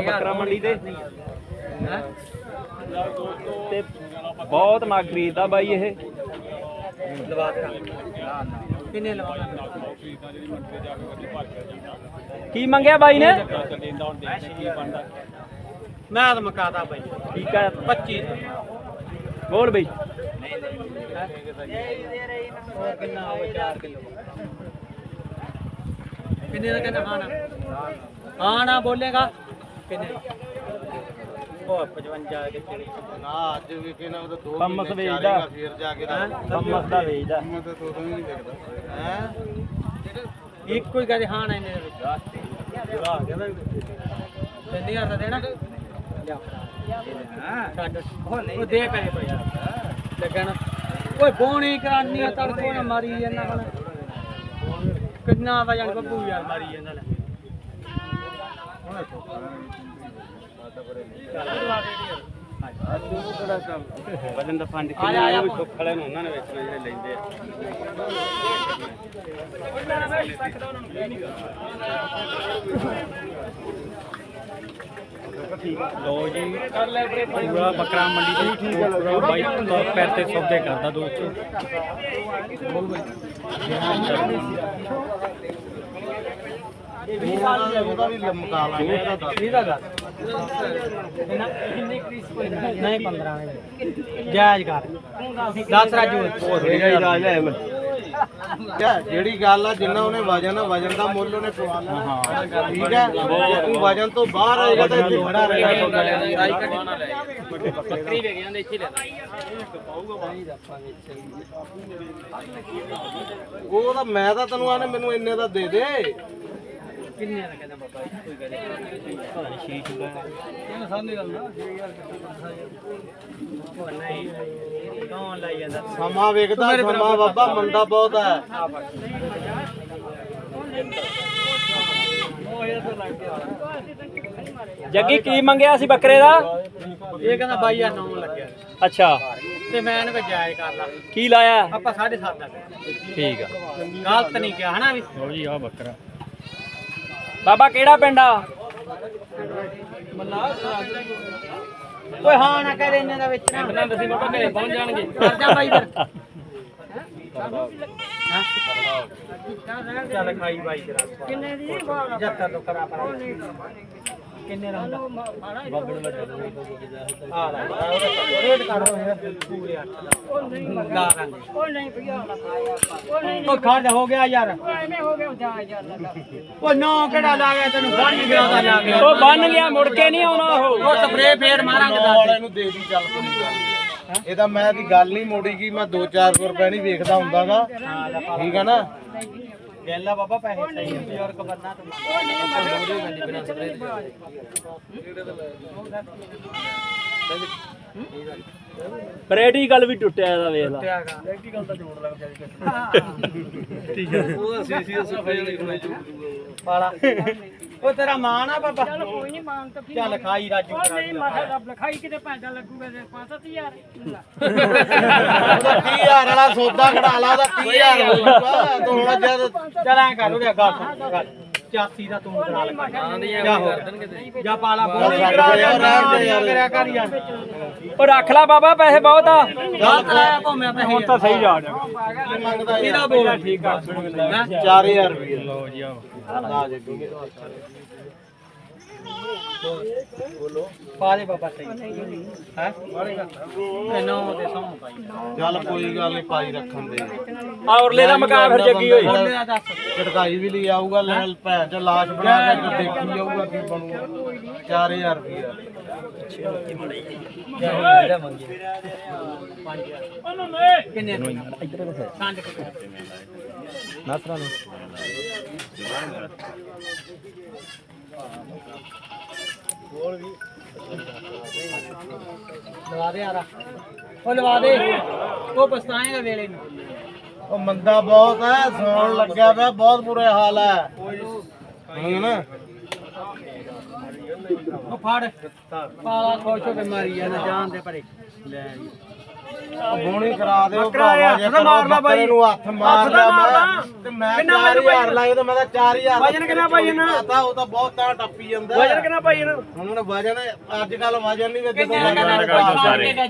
ਬੱਕਰਾ ਮੰਡੀ ਤੇ। ਤੇ ਬਹੁਤ ਨਾ ਖਰੀਦਦਾ ਬਾਈ ਇਹ। ਕਿੰਨੇ ਲਵਾਉਣਾ? ਕੀ ਮੰਗਿਆ ਬਾਈ ਨੇ? ਮੈਂ ਤਾਂ ਮਕਾਤਾ ਬਾਈ। ਠੀਕ ਹੈ 25 ਬੋਲ ਬਈ। ਕਿੰਨਾ ਹੋਵੇ 4 ਕਿਲੋ? ਕਿੰਨੇ ਦਾ ਕਹਿੰਦਾ? ਖਾਣਾ ਨਾ ਬੋਲੇਗਾ। ਕਿੰਨੇ? ਉਹ 55 ਕਿੱਥੇ ਨਾ ਅੱਜ ਵੀ ਕਿਨਾਂ ਉਹ ਦੋ ਪੰਮਸ ਮਹੀਨੇ ਵੇਚਦਾ। ਚਾਰੇਗਾ, ਫਿਰ ਜਾ ਕੇ ਦਾ ਕੰਮਸ ਦਾ ਵੇਚਦਾ। ਮੈਂ ਤਾਂ ਤੋਦੋਂ ਹੀ ਨਹੀਂ ਵੇਖਦਾ ਹੈ? ਇੱਕੋ ਹੀ ਕਹਦੇ ਹਾਂ ਨਾ ਇਹਨੇ ਵਿੱਚ। ਜਵਾ ਕਹਿੰਦਾ ਤਿੰਨ ਹਜ਼ਾਰ ਦਾ ਦੇਣਾ। ਲਿਆ ਛੱਡ। ਉਹ ਦੇ ਪੈਸੇ ਭਾਈ ਲੱਗਣ ਓਏ ਬੋਣੀ ਕਰਾਨੀ ਆ ਤੜਕੋ ਨਾ ਮਾਰੀ ਜਾਂਦਾ ਹੁਣ। ਕਿੰਨਾ ਵਜਨ ਬੱਬੂ ਯਾਰ ਮਾਰੀ ਜਾਂਦਾ। ਲੈ ਵਜਨ ਦਾ ਫੰਡ। ਸੁੱਖ ਵਾਲੇ ਨੂੰ ਉਹਨਾਂ ਨੇ ਵੇਚਣਾ ਜਿਹੜੇ ਲੈਂਦੇ ਆ। ਲੋ ਜੀ ਕਰ ਲੈ ਪੂਰਾ ਬੱਕਰਾ ਮੰਡੀ ਤੇ ਠੀਕ ਹੈ ਪੂਰਾ ਬਾਈ। ਤੋਂ ਪੈਰ ਤੇ ਸੌਦੇ ਕਰਦਾ ਦੋਸਤੋ ਉਹਦਾ ਵੀ ਲਮਕਾ ਲਾਂਗੇ ਇਹਦਾ ਦੱਸ ਇਹਦਾ ਗੱਲ ਕਿੰਨੇ ਕ੍ਰੀਸ ਕੋਈ ਨਹੀਂ 15 ਨੇ ਜਾਇਜ਼ ਕਰ 10 ਰਾਜੂ ਯਾਰ, ਜਿਹੜੀ ਗੱਲ ਆ ਜਿੰਨਾ ਉਹਨੇ ਵਜਨ ਆ ਵਜਨ ਦਾ ਮੁੱਲ ਉਹਨੇ ਪਵਾਉਣਾ ਠੀਕ ਹੈ ਜੇ ਤੂੰ ਵਜਨ ਤੋਂ ਬਾਹਰ ਆਏਗਾ ਤਾਂ ਇੱਥੇ ਖੜਾ ਰਹੇਗਾ ਬੱਕਰੀ ਵੇਖ ਜਾਂਦੇ ਇੱਥੇ ਲੈ ਉਹ ਤਾਂ ਮੈਂ ਤਾਂ ਤੈਨੂੰ ਆਨੇ ਮੈਨੂੰ ਇੰਨੇ ਦਾ ਦੇ ਦੇ। ਕਿੰਨੇ ਦਾ ਕਹਿੰਦਾ ਬਾਬਾ ਕੋਈ ਗੱਲ ਨਹੀਂ। ਪਤਾ ਨਹੀਂ ਸ਼ੀਸ਼ ਹੁੰਦਾ ਇਹ ਸਾਹਮਣੇ ਗੱਲ ਨਾ ਉਹ ਨਹੀਂ ਕੌਣ ਲਾਈ ਜਾਂਦਾ? ਸਮਾਂ ਵੇਖਦਾ ਸਮਾਂ ਬਾਬਾ ਮੰਦਾ ਬਹੁਤ ਹੈ। ਉਹ ਇਹ ਤਾਂ ਲੱਗ ਗਿਆ। ਜੱਗੀ ਕੀ ਮੰਗਿਆ ਸੀ ਬੱਕਰੇ ਦਾ? ਇਹ ਕਹਿੰਦਾ ਬਾਈ ਆ ਨੌ ਲੱਗਿਆ। ਅੱਛਾ। ਤੇ ਮੈਂ ਇਹਨੂੰ ਜਾਇਜ਼ ਕਰ ਲਾ। ਕੀ ਲਾਇਆ? ਆਪਾਂ 7.5 ਦਾ। ਠੀਕ ਆ। ਗਲਤ ਨਹੀਂ ਕਿਹਾ ਹਨਾ ਵੀ? ਲੋ ਜੀ ਆ ਬੱਕਰਾ। ਬਾਬਾ ਕਿਹੜਾ ਪਿੰਡ ਆ? ਓਏ ਹਾਂ ਨਾ ਕਰੇ ਇੰਨੇ ਦਾ ਵਿੱਚ ਨਾ। ਇਹਨਾਂ ਦੱਸੀ ਬਾਬਾ ਘਰੇ ਪਹੁੰਚ ਜਾਣਗੇ। ਕਰ ਜਾ ਬਾਈ ਫਿਰ। ਚੱਲ ਖਾਈ ਬਾਈ ਤੇਰਾ ਕਿੰਨੇ ਦੀ 75 ਤੋਂ ਕਰਾ ਪਰ ਕਿੰਨੇ ਦਾ ਹੁੰਦਾ ਬੱਬੜ ਵੱਡਾ ਆ ਲੈ ਰੇਟ ਕਰ ਪੂਰੇ 8 ਦਾ? ਉਹ ਨਹੀਂ ਲਾ ਰਾਂਗੇ ਉਹ ਨਹੀਂ ਭਈਆ ਉਹ ਨਹੀਂ ਉਹ ਖੰਡ ਹੋ ਗਿਆ ਯਾਰ। ਐਵੇਂ ਹੋ ਗਿਆ ਜਾ ਜਾ ਲਗਾ ਉਹ ਨੌ ਕਿਹੜਾ ਲਾ ਗਿਆ ਤੈਨੂੰ? ਬੰਨ ਗਿਆ ਦਾ ਲਾ ਗਿਆ। ਉਹ ਬੰਨ ਗਿਆ ਮੁੜ ਕੇ ਨਹੀਂ ਆਉਣਾ ਉਹ। ਉਹ ਸਪਰੇ ਫੇਰ ਮਾਰਾਂਗੇ ਦੱਸ। ਵਾਲੇ ਨੂੰ ਦੇ ਦੀ ਚੱਲ ਕੋਈ ਗੱਲ ਇਹ ਤਾਂ ਮੈਂ ਦੀ ਗੱਲ ਨਹੀਂ ਮੋੜੀ ਗਈ ਮੈਂ 2-400 ਰੁਪਏ ਨਹੀਂ ਵੇਖਦਾ ਹੁੰਦਾਗਾ। ਠੀਕ ਹੈ ਨਾ? ਗੈਲਾ ਬਾਬਾ ਪੈਸੇ ਸਹੀ ਬਜ਼ੁਰਗ ਬੰਨਾ ਤੂੰ ਉਹ ਨਹੀਂ ਮੈਂ ਬਰੇਡੀ ਗੱਲ ਵੀ ਟੁੱਟਿਆ ਇਹਦਾ ਵੇਖ ਲਾ। ਪ੍ਰੈਕਟੀਕਲ ਤਾਂ ਜੋੜ ਲੱਗ ਜਾਏਗਾ ਠੀਕ ਹੈ। ਉਹਦਾ ਸੀਸੀ ਸਫ਼ਾਈ ਵਾਲੀ ਪਾਲਾ। ਉਹ ਤੇਰਾ ਮਾਂ ਨਾ ਬਾਬਾ। ਚੱਲ ਕੋਈ ਨਹੀਂ ਮਾਨ ਤਾਂ ਚੱਲ ਖਾਈ ਰਾਜੂ ਉਹ ਨਹੀਂ ਮਾਥਾ ਰੱਬ ਲਿਖਾਈ ਕਿਤੇ ਪੈਸਾ ਲੱਗੂਗਾ ਤੇ 5-7000 ਉਹਦਾ 30000 ਵਾਲਾ ਸੌਦਾ ਖੜਾ ਲਾ ਉਹਦਾ 30000 ਹੋਊਗਾ। ਤੂੰ ਹੁਣ ਜਦ ਚੱਲ ਐ ਕਰ ਉਹਦੇ ਗੱਲ ਸੁਣ, ਗੱਲ 84 ਦਾ ਤੂੰ ਕਰਾ ਲੈ। ਜਾ ਹੋ ਜਾ ਪਾਲਾ ਬੋਲੀ ਕਰਾ ਯਾਰ ਕਰਿਆ ਕਰ ਯਾਰ ਉਹ ਰੱਖ ਲੈ ਬਾਬਾ ਪੈਸੇ ਬਹੁਤ ਆ। ਗਲਤ ਲਾਇਆ ਭੋਮਿਆ ਪੈਸੇ ਹੁਣ ਤਾਂ ਸਹੀ ਜਾ ਕੀ ਮੰਗਦਾ ਇਹਦਾ ਯਾਰ ਬੋਲ। ਠੀਕ ਆ 4000 ਰੁਪਏ ਲਓ ਜੀ ਆ ਚੱਲ ਕੋਈ ਗੱਲ ਨਹੀਂ ਪਾਈ ਰੱਖਣ ਦੇ। ਆ ਉਰਲੇ ਦਾ ਮਕਾ ਫਿਰ ਜੱਗੀ ਹੋਈ। ਬੋਲੇ ਦਾ ਦੱਸ ਝਟਕਾਈ ਵੀ ਲਈ ਆਊਗਾ ਲੈ ਭੈਣ ਚ ਲਾਸ਼ ਬਣਾ ਕੇ ਦੇਖੀ ਜਾਊਗਾ ਕੀ ਬਣੂਗਾ। 4000 ਰੁਪਏ ਜਿਹੜਾ ਮੰਗੇ ਕਿੰਨੇ? ਨੂੰ ਸਾਂਝ ਕੇ ਨਾਸਰਾ ਨੂੰ। ਲਵਾ ਦੇ ਯਾਰਾ। ਉਹ ਲਵਾ ਦੇ। ਉਹ ਪਛਤਾਏਗਾ ਵੇਲੇ ਨੂੰ। ਉਹ ਮੰਦਾ ਬਹੁਤ ਹੈ ਸੌਣ ਲੱਗਿਆ ਪਿਆ ਬਹੁਤ ਬੁਰੇ ਹਾਲ ਹੈ। ਹੁਣ ਨਾ। ਉਹ ਫੜ। ਪਾਲਾ ਖੁਸ਼ ਹੋ ਕੇ ਮਾਰੀ ਜਾਂਦਾ ਜਾਨ ਦੇ ਪਰੇ। ਲੈ ਜੀ। ਬੋਣੀ ਕਰਾ ਦਿਓ ਭਰਾਵਾ ਜੇ ਮਾਰਨਾ ਬਾਈ। ਨੂੰ ਹੱਥ ਮਾਰ ਲਿਆ ਮੈਂ ਤੇ ਮੈਂ 4000 ਲਾਏ ਤਾਂ ਮੈਂ ਤਾਂ 4000 ਵਜਨ ਕਿੰਨਾ ਭਾਈ ਇਹਨਾਂ ਪਤਾ ਉਹ ਤਾਂ ਬਹੁਤ ਤਾਂ ਟੱਪੀ ਜਾਂਦਾ। ਵਜਨ ਕਿੰਨਾ ਭਾਈ ਇਹਨਾਂ ਹੁਣ ਵਜਨ ਅੱਜ ਕੱਲ ਵਜਨ ਨਹੀਂ ਵੇਚਦੇ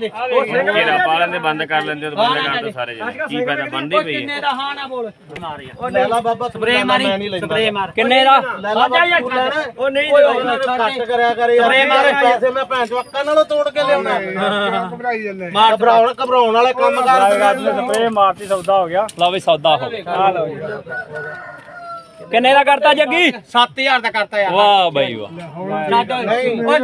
ਕਿਹੜਾ ਪਾਲਣ ਦੇ ਬੰਦ ਕਰ ਲੈਂਦੇ ਤਾਂ ਬੰਦ ਕਰ ਦੋ ਸਾਰੇ ਕੀ ਫਾਇਦਾ ਬੰਦੀ ਪਈ ਕਿੰਨੇ ਦਾ ਹਾਂ ਨਾ ਬੋਲ ਲੈ ਲਾ ਬਾਬਾ ਸਪਰੇ ਮਾਰੀ ਮੈਂ ਨਹੀਂ ਲੈਂਦਾ। ਸਪਰੇ ਮਾਰ। ਕਿੰਨੇ ਦਾ? ਉਹ ਨਹੀਂ ਕੱਟ ਕਰਿਆ ਕਰੇ ਯਾਰ ਪੈਸੇ ਮੈਂ ਭੈਣ ਚੋਂ ਅੱਕਾਂ ਨਾਲੋਂ ਤੋੜ ਕੇ ਲਿਆਉਣਾ। ਘਬਰਾਈ ਜਾਂਦੇ। ਘਬਰਾਉਣ ਘਬਰਾਉਣ ਵਾਲੇ ਕੰਮ ਕਰ ਸਪਰੇ ਮਾਰਤੀ ਸੌਦਾ ਹੋ ਗਿਆ। ਲਓ ਵੀ ਸੌਦਾ ਹੋ ਆ ਲਓ ਜੀ। ਕਿੰਨੇ ਦਾ ਕਰਤਾ ਜੱਗੀ? 7000 ਦਾ ਕਰਤਾ ਯਾਰ। ਵਾਹ ਬਈ ਵਾਹ। ਨਹੀਂ ਓਏ